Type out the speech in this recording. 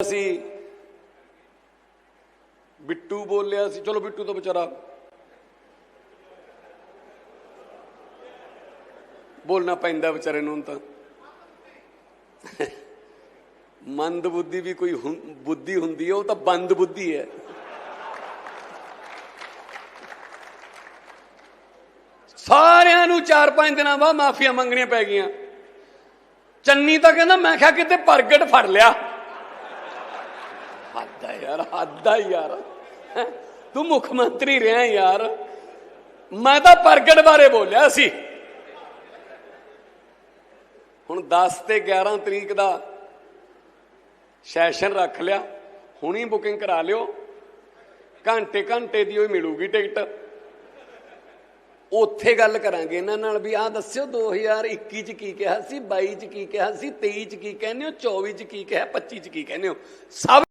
ਸੀ ਬਿੱਟੂ ਬੋਲਿਆ ਸੀ। ਚਲੋ ਬਿੱਟੂ ਤਾਂ ਵਿਚਾਰਾ ਬੋਲਣਾ ਪੈਂਦਾ ਵਿਚਾਰੇ ਨੂੰ ਤਾਂ। ਮੰਦ ਬੁੱਧੀ ਵੀ ਕੋਈ ਬੁੱਧੀ ਹੁੰਦੀ ਹੈ, ਉਹ ਤਾਂ ਬੰਦ ਬੁੱਧੀ ਹੈ। ਸਾਰਿਆਂ ਨੂੰ 4-5 ਦਿਨਾਂ ਬਾਅਦ ਮਾਫੀਆਂ ਮੰਗਣੀਆਂ ਪੈ ਗਈਆਂ। ਚੰਨੀ ਤਾਂ ਕਹਿੰਦਾ, ਮੈਂ ਕਿਹਾ ਕਿਤੇ ਪ੍ਰਗਟ ਫੜ ਲਿਆ। ਹੱਦ ਆ ਯਾਰ, ਹੱਦ ਆ ਯਾਰ। ਤੂੰ ਮੁੱਖ ਮੰਤਰੀ ਰਿਹਾ ਯਾਰ। ਮੈਂ ਤਾਂ ਪ੍ਰਗਟ ਬਾਰੇ ਬੋਲਿਆ ਸੀ। ਹੁਣ 10 ਤੇ 11 ਤਰੀਕ ਦਾ ਸੈਸ਼ਨ ਰੱਖ ਲਿਆ। ਹੁਣੀ ਬੁਕਿੰਗ ਕਰਾ ਲਿਓ। ਘੰਟੇ ਘੰਟੇ ਦੀ ਉਹ ਮਿਲੂਗੀ ਟਿਕਟ। ਉੱਥੇ ਗੱਲ ਕਰਾਂਗੇ ਇਹਨਾਂ ਨਾਲ ਵੀ। ਆਹ ਦੱਸਿਓ 2021 ਚ ਕੀ ਕਿਹਾ ਸੀ 22 ਚ ਕੀ ਕਿਹਾ ਸੀ 23 ਚ ਕੀ ਕਹਿੰਦੇ ਹੋ 24 ਚ ਕੀ ਕਿਹਾ 25 ਚ ਕੀ ਕਹਿੰਦੇ ਹੋ? ਸਭ